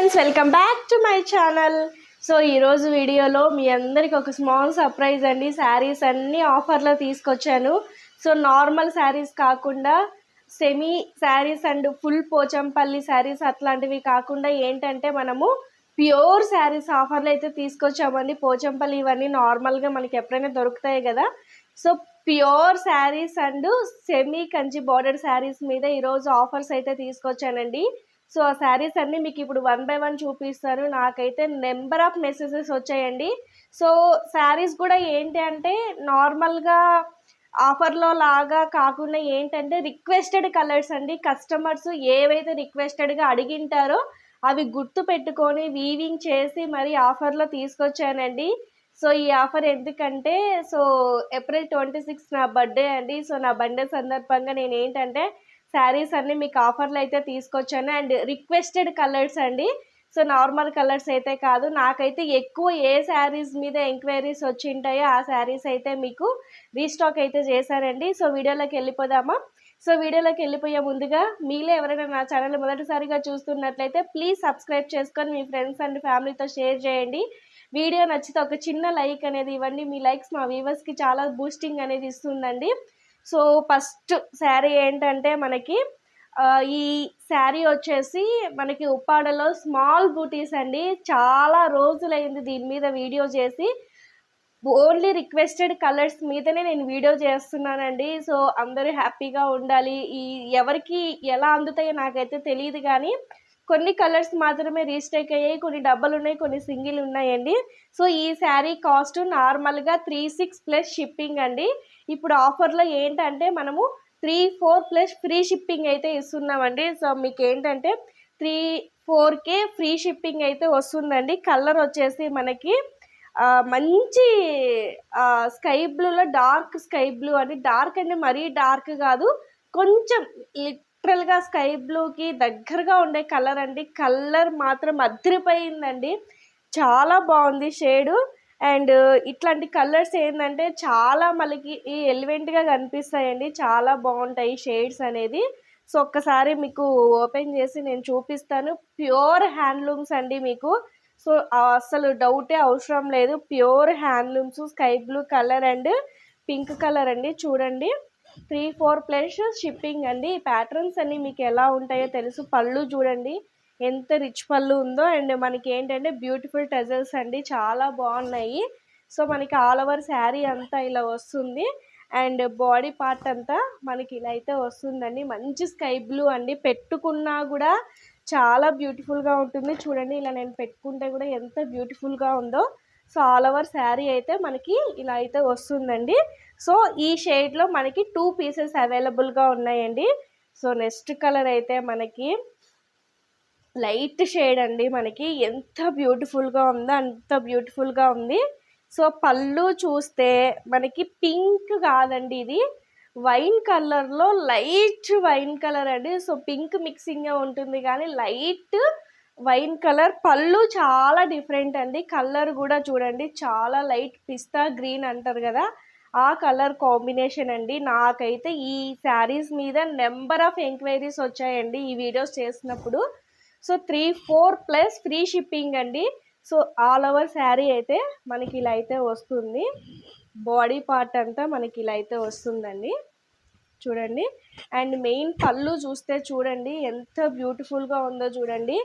Friends welcome back to my channel. So ఈరోజు వీడియోలో మీ అందరికి ఒక స్మాల్ సర్ప్రైజ్ అండి. శారీస్ అన్నీ ఆఫర్లో తీసుకొచ్చాను. సో నార్మల్ శారీస్ కాకుండా semi saris and full Pochampalli saris అట్లాంటివి కాకుండా ఏంటంటే మనము ప్యూర్ శారీస్ ఆఫర్లు అయితే తీసుకొచ్చామండి. పోచంపల్లి ఇవన్నీ నార్మల్గా మనకి ఎప్పుడైనా దొరుకుతాయి కదా. So pure saris and semi Kanchi border saris మీద ఈరోజు ఆఫర్స్ అయితే తీసుకొచ్చానండి. సో ఆ శారీస్ అన్నీ మీకు ఇప్పుడు వన్ బై వన్ చూపిస్తాను. నాకైతే నెంబర్ ఆఫ్ మెసేజెస్ వచ్చాయండి. సో శారీస్ కూడా ఏంటి అంటే నార్మల్గా ఆఫర్లో లాగా కాకుండా ఏంటంటే రిక్వెస్టెడ్ కలర్స్ అండి. కస్టమర్స్ ఏవైతే రిక్వెస్టెడ్గా అడిగింటారో అవి గుర్తు పెట్టుకొని వీవింగ్ చేసి మరి ఆఫర్లో తీసుకొచ్చానండి. సో ఈ ఆఫర్ ఎందుకంటే సో ఏప్రిల్ ట్వంటీ సిక్స్ నా బర్త్డే అండి. సో నా బర్త్డే సందర్భంగా నేను ఏంటంటే శారీస్ అన్ని మీకు ఆఫర్లు అయితే తీసుకొచ్చాను. అండ్ రిక్వెస్టెడ్ కలర్స్ అండి. సో నార్మల్ కలర్స్ అయితే కాదు. నాకైతే ఎక్కువ ఏ శారీస్ మీద ఎంక్వైరీస్ వచ్చి ఉంటాయో ఆ శారీస్ అయితే మీకు రీస్టాక్ అయితే చేశారండి. సో వీడియోలోకి వెళ్ళిపోదామా? సో వీడియోలోకి వెళ్ళిపోయే ముందుగా మీలో ఎవరైనా నా ఛానల్ మొదటిసారిగా చూస్తున్నట్లయితే ప్లీజ్ సబ్స్క్రైబ్ చేసుకొని మీ ఫ్రెండ్స్ అండ్ ఫ్యామిలీతో షేర్ చేయండి. వీడియో నచ్చితే ఒక చిన్న లైక్ అనేది ఇవ్వండి. మీ లైక్స్ మా వ్యూవర్స్కి చాలా బూస్టింగ్ అనేది ఇస్తుందండి. సో ఫస్ట్ శారీ ఏంటంటే మనకి ఈ శారీ వచ్చేసి మనకి ఉప్పాడలో స్మాల్ బూటీస్ అండి. చాలా రోజులైంది దీని మీద వీడియో చేసి. ఓన్లీ రిక్వెస్టెడ్ కలర్స్ మీదనే నేను వీడియో చేస్తున్నానండి. సో అందరూ హ్యాపీగా ఉండాలి. ఈ ఎవరికి ఎలా అందుతాయో నాకైతే తెలియదు కానీ కొన్ని కలర్స్ మాత్రమే రీస్టేక్ అయ్యాయి కొన్ని డబ్బలు ఉన్నాయి కొన్ని సింగిల్ ఉన్నాయండి. సో ఈ శారీ కాస్ట్ నార్మల్గా త్రీ సిక్స్ ప్లస్ షిప్పింగ్ అండి. ఇప్పుడు ఆఫర్లో ఏంటంటే మనము three four plus free shipping అయితే ఇస్తున్నామండి. సో మీకు ఏంటంటే త్రీ ఫోర్కే ఫ్రీ షిప్పింగ్ అయితే వస్తుందండి. కలర్ వచ్చేసి మనకి మంచి స్కై బ్లూలో డార్క్ స్కై బ్లూ అని. డార్క్ అంటే మరీ డార్క్ కాదు కొంచెం లిటరల్గా స్కై బ్లూకి దగ్గరగా ఉండే కలర్ అండి. కలర్ మాత్రం అదిరిపోయిందండి. చాలా బాగుంది షేడు. అండ్ ఇట్లాంటి కలర్స్ ఏంటంటే చాలా మనకి ఈ ఎలివెంట్గా కనిపిస్తాయండి. చాలా బాగుంటాయి షేడ్స్ అనేది. సో ఒక్కసారి మీకు ఓపెన్ చేసి నేను చూపిస్తాను. ప్యూర్ హ్యాండ్లూమ్స్ అండి మీకు. సో అసలు డౌటే అవసరం లేదు. Pure handlooms sky blue colour and pink colour అండి. చూడండి. త్రీ ఫోర్ ప్లస్ షిప్పింగ్ అండి. ఈ ప్యాటర్న్స్ అన్నీ మీకు ఎలా ఉంటాయో తెలుసు. పళ్ళు చూడండి. ఎంత రిచ్ పళ్ళు ఉందో అండ్ మనకి ఏంటంటే బ్యూటిఫుల్ టెజల్స్ అండి. చాలా బాగున్నాయి. సో మనకి ఆల్ ఓవర్ శారీ అంతా ఇలా వస్తుంది. అండ్ బాడీ పార్ట్ అంతా మనకి ఇలా అయితే వస్తుందండి. మంచి స్కై బ్లూ అండి. పెట్టుకున్నా కూడా చాలా బ్యూటిఫుల్గా ఉంటుంది. చూడండి ఇలా నేను పెట్టుకుంటే కూడా ఎంత బ్యూటిఫుల్గా ఉందో. సో ఆల్ ఓవర్ శారీ అయితే మనకి ఇలా అయితే వస్తుందండి. సో ఈ షేడ్లో మనకి టూ పీసెస్ అవైలబుల్గా ఉన్నాయండి. సో నెక్స్ట్ కలర్ అయితే మనకి లైట్ షేడ్ అండి మనకి. ఎంత బ్యూటిఫుల్గా ఉందో అంత బ్యూటిఫుల్గా ఉంది. సో పళ్ళు చూస్తే మనకి పింక్ కాదండి ఇది. వైన్ కలర్లో లైట్ వైన్ కలర్ అండి. సో పింక్ మిక్సింగ్గా ఉంటుంది కానీ లైట్ వైన్ కలర్. పళ్ళు చాలా డిఫరెంట్ అండి. కలర్ కూడా చూడండి. చాలా లైట్ పిస్తా గ్రీన్ అంటారు కదా. ఆ కలర్ కాంబినేషన్ అండి. నాకైతే ఈ శారీస్ మీద నెంబర్ ఆఫ్ ఎంక్వైరీస్ వచ్చాయండి ఈ వీడియోస్ చేసినప్పుడు. So three four plus free shipping అండి. సో ఆల్ ఓవర్ శారీ అయితే మనకి ఇలా అయితే వస్తుంది. బాడీ పార్ట్ అంతా మనకి ఇలా అయితే వస్తుందండి. చూడండి. అండ్ మెయిన్ పళ్ళు చూస్తే చూడండి. ఎంత బ్యూటిఫుల్గా ఉందో చూడండి.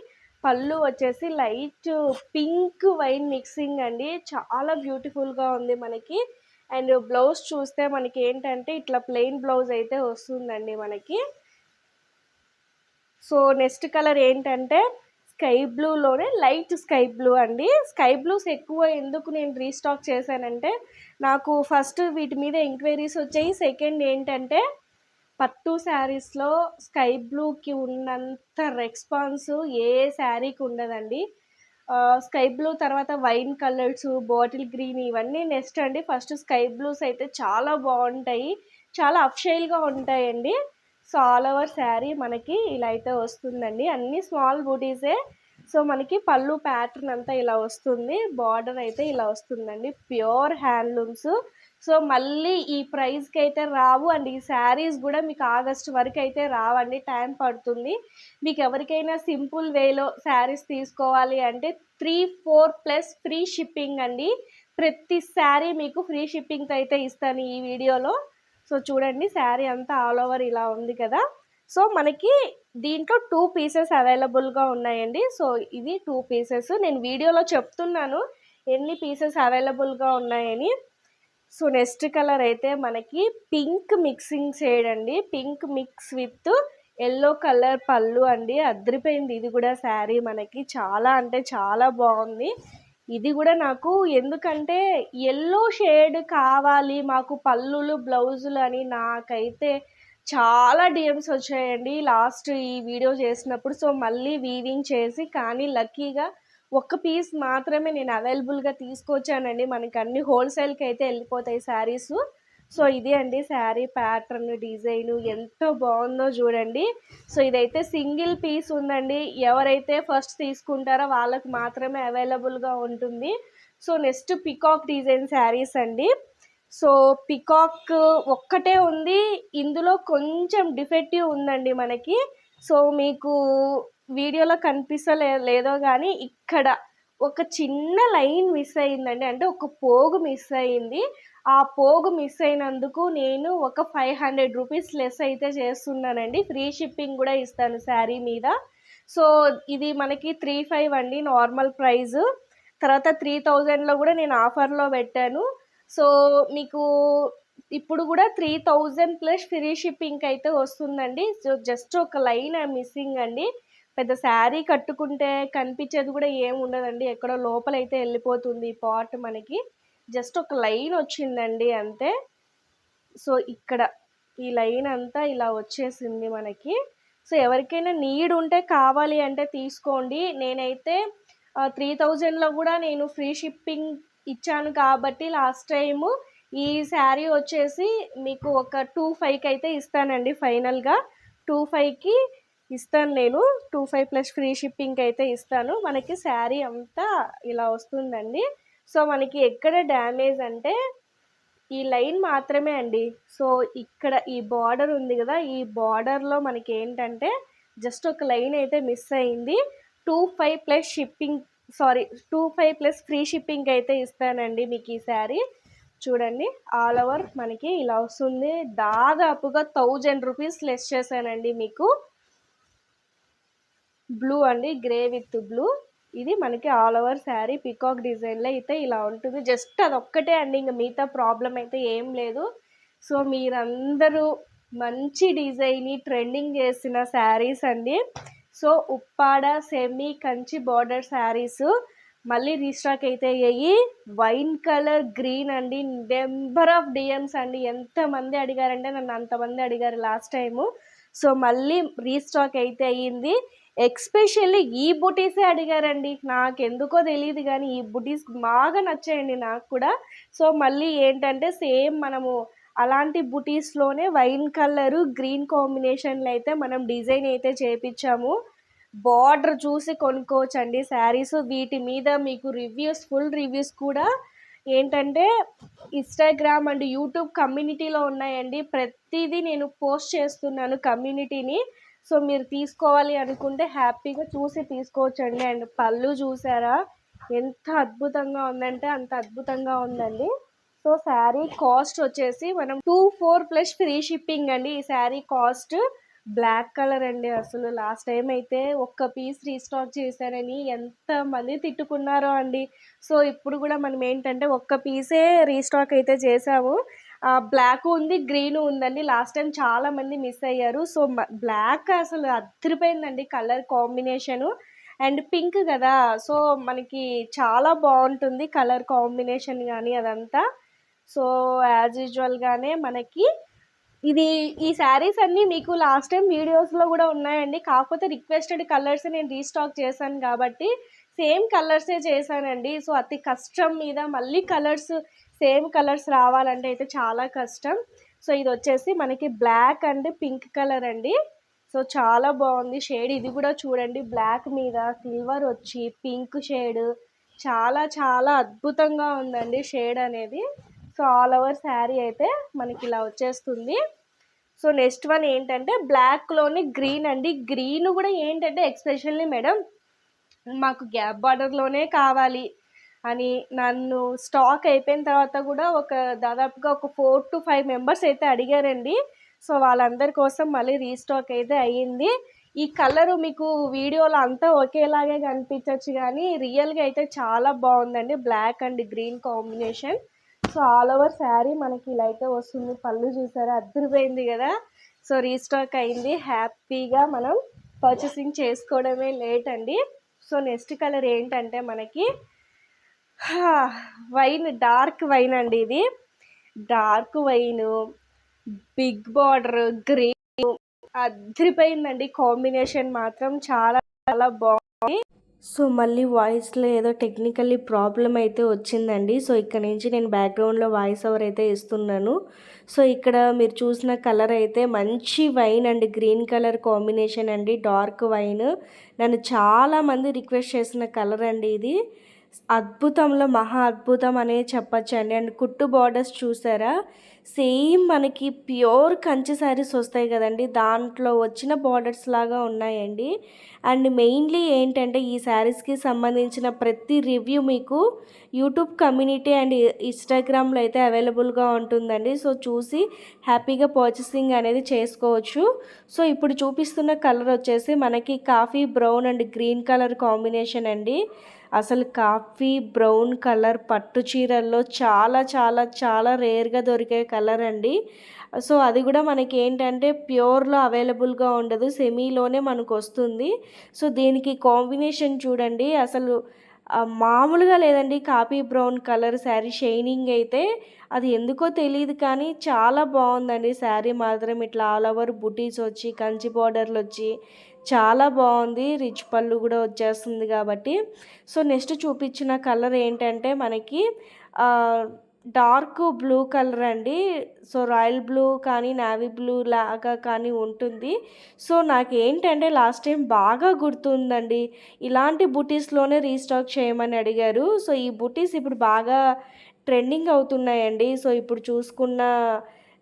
పళ్ళు వచ్చేసి లైట్ పింక్ వైన్ మిక్సింగ్ అండి. చాలా బ్యూటిఫుల్గా ఉంది మనకి. అండ్ బ్లౌజ్ చూస్తే మనకి ఏంటంటే ఇట్లా ప్లెయిన్ బ్లౌజ్ అయితే వస్తుందండి మనకి. సో నెక్స్ట్ కలర్ ఏంటంటే స్కై బ్లూలోనే లైట్ స్కై బ్లూ అండి. స్కై బ్లూస్ ఎక్కువ ఎందుకు నేను రీస్టాక్ చేశానంటే నాకు ఫస్ట్ వీటి మీద ఎంక్వైరీస్ వచ్చాయి. సెకండ్ ఏంటంటే పట్టు శారీస్లో స్కై బ్లూకి ఉన్నంత రెస్పాన్స్ ఏ శారీకి ఉండదండి. స్కై బ్లూ తర్వాత వైన్ కలర్స్ బాటిల్ గ్రీన్ ఇవన్నీ నెక్స్ట్ అండి. ఫస్ట్ స్కై బ్లూస్ అయితే చాలా బాగుంటాయి. చాలా అఫ్షైల్గా ఉంటాయండి. సో ఆల్ ఓవర్ శారీ మనకి ఇలా అయితే వస్తుందండి. అన్ని స్మాల్ బూటీసే సో మనకి పళ్ళు ప్యాటర్న్ అంతా ఇలా వస్తుంది. బార్డర్ అయితే ఇలా వస్తుందండి. ప్యూర్ హ్యాండ్లూమ్స్ సో మళ్ళీ ఈ ప్రైస్కి అయితే రావు. అండ్ ఈ శారీస్ కూడా మీకు ఆగస్ట్ వరకు అయితే రావండి. టైం పడుతుంది. మీకు ఎవరికైనా సింపుల్ వేలో శారీస్ తీసుకోవాలి అంటే three four plus free shipping అండి. ప్రతి శారీ మీకు ఫ్రీ షిప్పింగ్తో అయితే ఇస్తాను ఈ వీడియోలో సో చూడండి శారీ అంతా ఆల్ ఓవర్ ఇలా ఉంది కదా. సో మనకి దీంట్లో టూ పీసెస్ అవైలబుల్గా ఉన్నాయండి. సో ఇది టూ పీసెస్ నేను వీడియోలో చెప్తున్నాను ఎన్ని పీసెస్ అవైలబుల్గా ఉన్నాయని. సో నెక్స్ట్ కలర్ అయితే మనకి పింక్ మిక్సింగ్ షేడ్ అండి. Pink mix with yellow colour పళ్ళు అండి. అద్రిపోయింది ఇది కూడా శారీ మనకి. చాలా అంటే చాలా బాగుంది. ఇది కూడా నాకు ఎందుకంటే ఎల్లో షేడ్ కావాలి మాకు పళ్ళులు బ్లౌజులు అని నాకైతే చాలా డిఎమ్స్ వచ్చాయండి. లాస్ట్ ఈ వీడియో చేసినప్పుడు సో మళ్ళీ వీవింగ్ చేసి కానీ లక్కీగా ఒక్క పీస్ మాత్రమే నేను అవైలబుల్గా తీసుకొచ్చానండి. మనకి అన్ని హోల్సేల్కి అయితే వెళ్ళిపోతాయి శారీస్ సో ఇది అండి శారీ ప్యాటర్న్ డిజైన్ ఎంత బాగుందో చూడండి. సో ఇదైతే సింగిల్ పీస్ ఉందండి. ఎవరైతే ఫస్ట్ తీసుకుంటారో వాళ్ళకి మాత్రమే అవైలబుల్గా ఉంటుంది. So next peacock design saris అండి. సో పికాక్ ఒక్కటే ఉంది. ఇందులో కొంచెం డిఫెక్టివ్ ఉందండి మనకి. సో మీకు వీడియోలో కనిపిస్తలే లేదో కానీ ఇక్కడ ఒక చిన్న లైన్ మిస్ అయిందండి అంటే ఒక పోగు మిస్ అయింది ఆ పోగు మిస్ అయినందుకు నేను ఒక ఫైవ్ హండ్రెడ్ రూపీస్ లెస్ అయితే చేస్తున్నానండి. ఫ్రీ షిప్పింగ్ కూడా ఇస్తాను శారీ మీద. సో ఇది మనకి త్రీ ఫైవ్ అండి నార్మల్ ప్రైస్ తర్వాత త్రీ థౌజండ్లో కూడా నేను ఆఫర్లో పెట్టాను. సో మీకు ఇప్పుడు కూడా three thousand plus free shipping అయితే వస్తుందండి. సో జస్ట్ ఒక లైన్ మిస్సింగ్ అండి. పెద్ద శారీ కట్టుకుంటే కనిపించేది కూడా ఏమి ఉండదండి. ఎక్కడో లోపలైతే వెళ్ళిపోతుంది ఈ పాట్ మనకి. జస్ట్ ఒక లైన్ వచ్చిందండి అంతే. సో ఇక్కడ ఈ లైన్ అంతా ఇలా వచ్చేసింది మనకి. సో ఎవరికైనా నీడ్ ఉంటే కావాలి అంటే తీసుకోండి. నేనైతే త్రీ థౌజండ్లో కూడా నేను ఫ్రీ షిప్పింగ్ ఇచ్చాను కాబట్టి లాస్ట్ టైము ఈ శారీ వచ్చేసి మీకు ఒక టూ ఫైవ్కి అయితే ఇస్తానండి ఫైనల్గా టూ ఫైవ్కి ఇస్తాను నేను. Two five plus free shipping అయితే ఇస్తాను. మనకి శారీ అంతా ఇలా వస్తుందండి. సో మనకి ఎక్కడ డ్యామేజ్ అంటే ఈ లైన్ మాత్రమే అండి. సో ఇక్కడ ఈ బార్డర్ ఉంది కదా ఈ బార్డర్లో మనకి ఏంటంటే జస్ట్ ఒక లైన్ అయితే మిస్ అయింది. Two five plus shipping sorry two five plus free shipping అయితే ఇస్తానండి మీకు ఈ శారీ. చూడండి ఆల్ ఓవర్ మనకి ఇలా వస్తుంది. దాదాపుగా థౌజండ్ రూపీస్ లెస్ చేశానండి మీకు. బ్లూ అండి గ్రే విత్ బ్లూ. ఇది మనకి ఆల్ ఓవర్ శారీ పికాక్ డిజైన్లో అయితే ఇలా ఉంటుంది. జస్ట్ అదొక్కటే అండి ఇంకా మిగతా ప్రాబ్లం అయితే ఏం లేదు. సో మీరందరూ మంచి డిజైన్ ట్రెండింగ్ చేసిన శారీస్ అండి. So Uppada semi Kanchi border saris మళ్ళీ రీస్టాక్ అయితే అయ్యాయి. వైన్ కలర్ గ్రీన్ అండి. నెంబర్ ఆఫ్ డిఎమ్స్ అండి. ఎంతమంది అడిగారంటే నన్ను అంతమంది అడిగారు లాస్ట్ టైము సో మళ్ళీ రీస్టాక్ అయితే అయ్యింది. ఎక్స్పెషల్లీ ఈ బుటీసే అడిగారండి. నాకు ఎందుకో తెలియదు కానీ ఈ బుటీస్ బాగా నచ్చాయండి నాకు కూడా. సో మళ్ళీ ఏంటంటే సేమ్ మనము అలాంటి బుటీస్లోనే వైన్ కలరు గ్రీన్ కాంబినేషన్లో అయితే మనం డిజైన్ అయితే చేపించాము. బార్డర్ చూసి కొనుక్కోవచ్చు అండి శారీస్. వీటి మీద మీకు రివ్యూస్ ఫుల్ రివ్యూస్ కూడా ఏంటంటే ఇన్స్టాగ్రామ్ అండ్ యూట్యూబ్ కమ్యూనిటీలో ఉన్నాయండి. ప్రతిదీ నేను పోస్ట్ చేస్తున్నాను కమ్యూనిటీని. సో మీరు తీసుకోవాలి అనుకుంటే హ్యాపీగా చూసి తీసుకోవచ్చండి. అండ్ పళ్ళు చూసారా? ఎంత అద్భుతంగా ఉందంటే అంత అద్భుతంగా ఉందండి. సో శారీ కాస్ట్ వచ్చేసి మనం two four plus free shipping అండి. ఈ శారీ కాస్ట్ బ్లాక్ కలర్ అండి అసలు. లాస్ట్ టైం అయితే ఒక్క పీస్ రీస్టాక్ చేశారని ఎంతమంది తిట్టుకున్నారో అండి. సో ఇప్పుడు కూడా మనం ఏంటంటే ఒక్క పీసే రీస్టాక్ అయితే చేసాము బ్లాక్ ఉంది గ్రీన్ ఉందండి. లాస్ట్ టైం చాలా మంది మిస్ అయ్యారు. సో బ్లాక్ అసలు అదిరిపోయిందండి కలర్ కాంబినేషను. అండ్ పింక్ కదా సో మనకి చాలా బాగుంటుంది కలర్ కాంబినేషన్ కానీ అదంతా. సో యాజ్ యూజువల్గానే మనకి ఇది ఈ శారీస్ అన్నీ మీకు లాస్ట్ టైం వీడియోస్లో కూడా ఉన్నాయండి. కాకపోతే రిక్వెస్టెడ్ కలర్స్ నేను రీస్టాక్ చేశాను కాబట్టి సేమ్ కలర్సే చేశానండి. సో అతి కష్టం మీద మళ్ళీ కలర్స్ సేమ్ కలర్స్ రావాలంటే అయితే చాలా కష్టం. సో ఇది వచ్చేసి మనకి బ్లాక్ అండ్ పింక్ కలర్ అండి. సో చాలా బాగుంది. షేడ్ ఇది కూడా చూడండి. బ్లాక్ మీద సిల్వర్ వచ్చి పింక్ షేడ్ చాలా చాలా అద్భుతంగా ఉందండి షేడ్ అనేది. సో ఆల్ ఓవర్ శారీ అయితే మనకి ఇలా వచ్చేస్తుంది. సో నెక్స్ట్ వన్ ఏంటంటే బ్లాక్లోని గ్రీన్ అండి. గ్రీన్ కూడా ఏంటంటే ఎక్స్పెషల్లీ మేడం మాకు గ్యాప్ బార్డర్లోనే కావాలి అని నన్ను స్టాక్ అయిపోయిన తర్వాత కూడా ఒక దాదాపుగా ఒక ఫోర్ టు ఫైవ్ మెంబర్స్ అయితే అడిగారండి. సో వాళ్ళందరి కోసం మళ్ళీ రీస్టాక్ అయితే అయ్యింది. ఈ కలర్ మీకు వీడియోలో అంతా ఒకేలాగే కనిపించవచ్చు కానీ రియల్గా అయితే చాలా బాగుందండి. Black and green combination so all over sari మనకి ఇలా అయితే వస్తుంది. పళ్ళు చూసారా? అద్దరిపోయింది కదా? సో రీస్టాక్ అయింది. హ్యాపీగా మనం పర్చేసింగ్ చేసుకోవడమే లేట్ అండి. సో నెక్స్ట్ కలర్ ఏంటంటే మనకి వైన్ డార్క్ వైన్ అండి ఇది. Dark wine big border green అద్దరిపోయిందండి. Combination మాత్రం చాలా చాలా బాగుంది. సో మళ్ళీ వాయిస్లో ఏదో టెక్నికల్లీ ప్రాబ్లం అయితే వచ్చిందండి. సో ఇక్కడ నుంచి నేను బ్యాక్గ్రౌండ్లో వాయిస్ ఓవర్ అయితే ఇస్తున్నాను సో ఇక్కడ మీరు చూసిన కలర్ అయితే మంచి వైన్ అండి. గ్రీన్ కలర్ కాంబినేషన్ అండి. Dark wine. నన్ను చాలామంది రిక్వెస్ట్ చేసిన కలర్ అండి ఇది. అద్భుతంలో మహా అద్భుతం అనే చెప్పచ్చండి. అండ్ కుట్టు బార్డర్స్ చూసారా? సేమ్ మనకి ప్యూర్ కంచి శారీస్ వస్తాయి కదండి. దాంట్లో వచ్చిన బార్డర్స్ లాగా ఉన్నాయండి. అండ్ మెయిన్లీ ఏంటంటే ఈ శారీస్కి సంబంధించిన ప్రతి రివ్యూ మీకు యూట్యూబ్ కమ్యూనిటీ అండ్ ఇన్స్టాగ్రామ్లో అయితే అవైలబుల్గా ఉంటుందండి. సో చూసి హ్యాపీగా పర్చేసింగ్ అనేది చేసుకోవచ్చు. సో ఇప్పుడు చూపిస్తున్న కలర్ వచ్చేసి మనకి coffee brown and green colour combination అండి. అసలు కాఫీ బ్రౌన్ కలర్ పట్టు చీరల్లో చాలా చాలా చాలా రేర్గా దొరికే కలర్ అండి. సో అది కూడా మనకి ఏంటంటే ప్యూర్లో అవైలబుల్గా ఉండదు సెమీలోనే మనకు వస్తుంది సో దీనికి కాంబినేషన్ చూడండి. అసలు మామూలుగా లేదండి coffee brown colour sari shining అయితే. అది ఎందుకో తెలియదు కానీ చాలా బాగుందండి శారీ మాత్రం. ఇట్లా ఆల్ ఓవర్ బుటీస్ వచ్చి కంచి బార్డర్లు వచ్చి చాలా బాగుంది. రిచ్ పళ్ళు కూడా వచ్చేస్తుంది కాబట్టి. సో నెక్స్ట్ చూపించిన కలర్ ఏంటంటే మనకి డార్క్ బ్లూ కలర్ అండి. సో రాయల్ బ్లూ కానీ నావీ బ్లూ లాగా కానీ ఉంటుంది. సో నాకు ఏంటంటే లాస్ట్ టైం బాగా గుర్తుందండి. ఇలాంటి బుటీస్లోనే రీస్టాక్ చేయమని అడిగారు. సో ఈ బుటీస్ ఇప్పుడు బాగా ట్రెండింగ్ అవుతున్నాయండి. సో ఇప్పుడు చూసుకున్న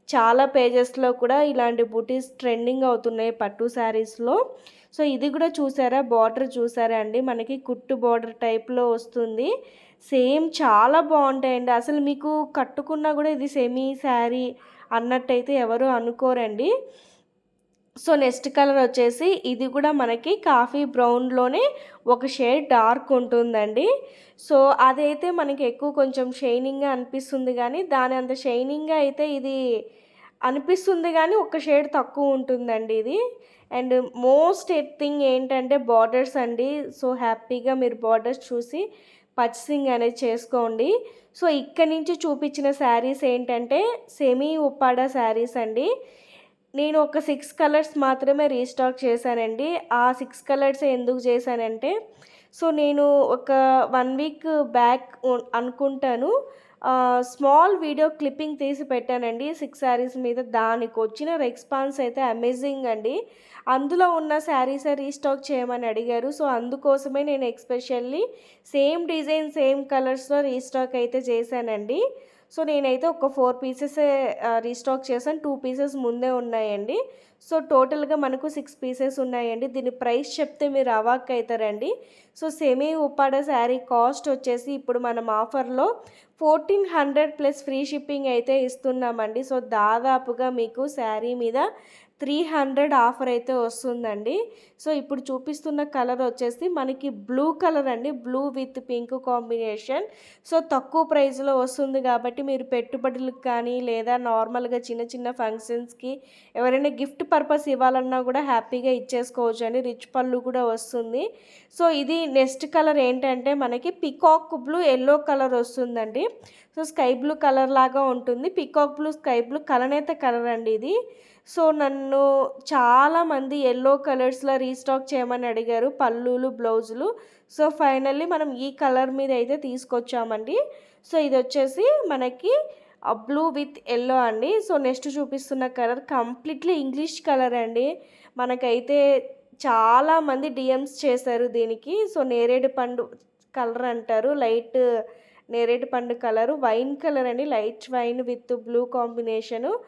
చాలా పేజెస్లో కూడా ఇలాంటి బుటీస్ ట్రెండింగ్ అవుతున్నాయి పట్టు శారీస్లో. సో ఇది కూడా చూసారా? బార్డర్ చూసారా అండి? మనకి కుట్టు బార్డర్ టైప్లో వస్తుంది. సేమ్ చాలా బాగుంటాయండి. అసలు మీకు కట్టుకున్నా కూడా ఇది సెమీ శారీ అన్నట్టయితే ఎవరు అనుకోరండి. సో నెక్స్ట్ కలర్ వచ్చేసి ఇది కూడా మనకి కాఫీ బ్రౌన్లోనే ఒక షేడ్ డార్క్ ఉంటుందండి. సో అదైతే మనకి ఎక్కువ కొంచెం షైనింగ్గా అనిపిస్తుంది కానీ దాని అంత షైనింగ్గా అయితే ఇది అనిపిస్తుంది కానీ ఒక షేడ్ తక్కువ ఉంటుందండి ఇది. అండ్ మోస్ట్ థింగ్ ఏంటంటే బార్డర్స్ అండి. సో హ్యాపీగా మీరు బార్డర్స్ చూసి పర్చేసింగ్ అనేది చేసుకోండి. సో ఇక్కడ నుంచి చూపించిన శారీస్ ఏంటంటే సెమీ ఉప్పాడ శారీస్ అండి. నేను ఒక సిక్స్ కలర్స్ మాత్రమే రీస్టాక్ చేశానండి. ఆ సిక్స్ కలర్స్ ఎందుకు చేశానంటే సో నేను ఒక వన్ వీక్ బ్యాక్ అనుకుంటాను. స్మాల్ వీడియో క్లిప్పింగ్ తీసి పెట్టానండి. సిక్స్ శారీస్ మీద దానికి వచ్చిన రెస్పాన్స్ అయితే అమేజింగ్ అండి. అందులో ఉన్న శారీస్ రీస్టాక్ చేయమని అడిగారు. సో అందుకోసమే నేను ఎక్స్పెషల్లీ సేమ్ డిజైన్ సేమ్ కలర్స్లో రీస్టాక్ అయితే చేశానండి. సో నేనైతే ఒక ఫోర్ పీసెస్ రీస్టాక్ చేశాను. టూ పీసెస్ ముందే ఉన్నాయండి. సో టోటల్గా మనకు సిక్స్ పీసెస్ ఉన్నాయండి. దీని ప్రైస్ చెప్తే మీరు అవాక్ అవుతారండి so semi Uppada sari cost వచ్చేసి ఇప్పుడు మనం ఆఫర్లో fourteen hundred plus free shipping అయితే ఇస్తున్నామండి. సో దాదాపుగా మీకు శారీ మీద త్రీ హండ్రెడ్ ఆఫర్ అయితే వస్తుందండి. సో ఇప్పుడు చూపిస్తున్న కలర్ వచ్చేసి మనకి బ్లూ కలర్ అండి. Blue with pink combination so తక్కువ ప్రైస్లో వస్తుంది కాబట్టి మీరు పెట్టుబడులకు కానీ లేదా నార్మల్గా చిన్న చిన్న ఫంక్షన్స్కి ఎవరైనా గిఫ్ట్ పర్పస్ ఇవ్వాలన్నా కూడా హ్యాపీగా ఇచ్చేసుకోవచ్చు అండి రిచ్ పళ్ళు కూడా వస్తుంది. సో ఇది నెక్స్ట్ కలర్ ఏంటంటే మనకి పికాక్ బ్లూ ఎల్లో కలర్ వస్తుందండి. సో స్కై బ్లూ కలర్ లాగా ఉంటుంది. పికాక్ బ్లూ స్కై బ్లూ కలనేత కలర్ అండి ఇది. సో నన్ను చాలామంది ఎల్లో కలర్స్లో రీస్టాక్ చేయమని అడిగారు పళ్ళులు బ్లౌజులు. సో ఫైనల్లీ మనం ఈ కలర్ మీద అయితే తీసుకొచ్చామండి. సో ఇది వచ్చేసి మనకి బ్లూ విత్ ఎల్లో అండి. సో నెక్స్ట్ చూపిస్తున్న కలర్ కంప్లీట్లీ ఇంగ్లీష్ కలర్ అండి. మనకైతే చాలామంది డిఎమ్స్ చేశారు దీనికి. సో నేరేడు పండు కలర్ అంటారు. లైట్ నేరేడు పండు కలరు. వైన్ కలర్ అండి. Light wine with blue combination.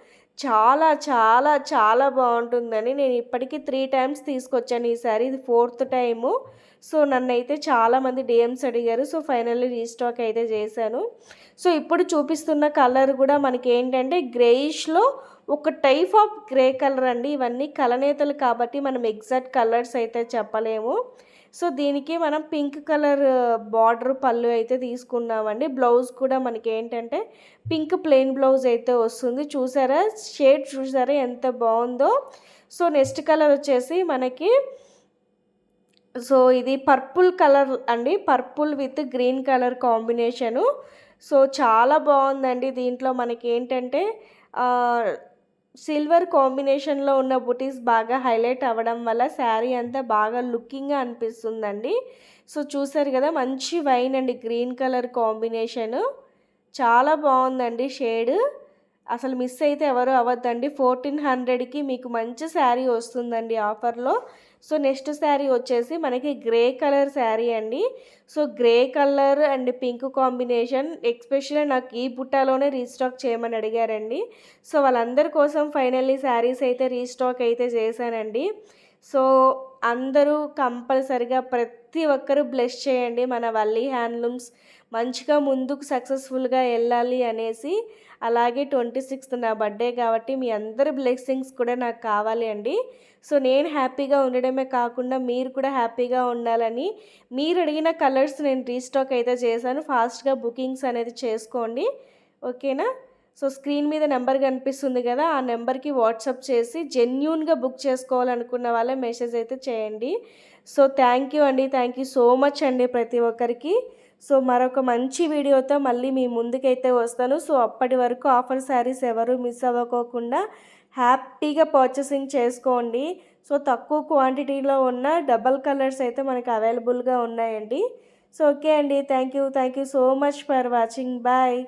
చాలా చాలా చాలా బాగుంటుందని నేను ఇప్పటికీ త్రీ టైమ్స్ తీసుకొచ్చాను ఈసారి. ఇది ఫోర్త్ టైము సో నన్ను అయితే చాలామంది డిఎమ్స్ అడిగారు. సో ఫైనల్లీ రీస్టాక్ అయితే చేశాను. సో ఇప్పుడు చూపిస్తున్న కలర్ కూడా మనకి ఏంటంటే గ్రేయిష్లో ఒక టైప్ ఆఫ్ గ్రే కలర్ అండి. ఇవన్నీ కలనేతలు కాబట్టి మనం ఎగ్జాక్ట్ కలర్స్ అయితే చెప్పలేము. సో దీనికి మనం పింక్ కలర్ బార్డర్ పళ్ళు అయితే తీసుకున్నామండి. బ్లౌజ్ కూడా మనకి ఏంటంటే పింక్ ప్లెయిన్ బ్లౌజ్ అయితే వస్తుంది. చూసారా? షేడ్ చూసారా ఎంత బాగుందో? సో నెక్స్ట్ కలర్ వచ్చేసి మనకి సో ఇది పర్పుల్ కలర్ అండి. Purple with green colour combination. So చాలా బాగుందండి దీంట్లో మనకి ఏంటంటే సిల్వర్ కాంబినేషన్లో ఉన్న బుటీస్ బాగా హైలైట్ అవ్వడం వల్ల శారీ అంతా బాగా లుకింగ్గా అనిపిస్తుందండి. సో చూసారు కదా మంచి వైన్ అండి గ్రీన్ కలర్ కాంబినేషను. చాలా బాగుందండి షేడ్. అసలు మిస్ అయితే ఎవరు అవ్వద్దండి. ఫోర్టీన్ హండ్రెడ్కి మీకు మంచి శారీ వస్తుందండి ఆఫర్లో. సో నెక్స్ట్ శారీ వచ్చేసి మనకి గ్రే కలర్ శారీ అండి. So grey colour and pink combination especially నాకు ఈ బుట్టాలోనే రీస్టాక్ చేయమని అడిగారండి. సో వాళ్ళందరి కోసం ఫైనల్లీ శారీస్ అయితే రీస్టాక్ అయితే చేశానండి. సో అందరూ కంపల్సరిగా ప్రతి ఒక్కరూ బ్లెస్ చేయండి. మన వల్లి హ్యాండ్లూమ్స్ మంచిగా ముందుకు సక్సెస్ఫుల్గా వెళ్ళాలి అనేసి అలాగే ట్వంటీ సిక్స్త్ నా బర్త్డే కాబట్టి మీ అందరి బ్లెస్సింగ్స్ కూడా నాకు కావాలి అండి. సో నేను హ్యాపీగా ఉండడమే కాకుండా మీరు కూడా హ్యాపీగా ఉండాలని మీరు అడిగిన కలర్స్ నేను రీస్టాక్ అయితే చేశాను. ఫాస్ట్గా బుకింగ్స్ అనేది చేసుకోండి. ఓకేనా? సో స్క్రీన్ మీద నెంబర్ కనిపిస్తుంది కదా ఆ నెంబర్కి వాట్సాప్ చేసి జెన్యున్గా బుక్ చేసుకోవాలనుకున్న వాళ్ళే మెసేజ్ అయితే చేయండి. సో థ్యాంక్ యూ అండి. థ్యాంక్ యూ సో మచ్ అండి ప్రతి ఒక్కరికి. సో మరొక మంచి వీడియోతో మళ్ళీ మీ ముందుకైతే వస్తాను. సో అప్పటి వరకు ఆఫర్ శారీస్ ఎవరు మిస్ అవ్వకోకుండా హ్యాపీగా పర్చేసింగ్ చేసుకోండి. సో తక్కువ క్వాంటిటీలో ఉన్న డబల్ కలర్స్ అయితే మనకు అవైలబుల్గా ఉన్నాయండి. సో ఓకే అండి. Thank you. Thank you so much for watching. Bye.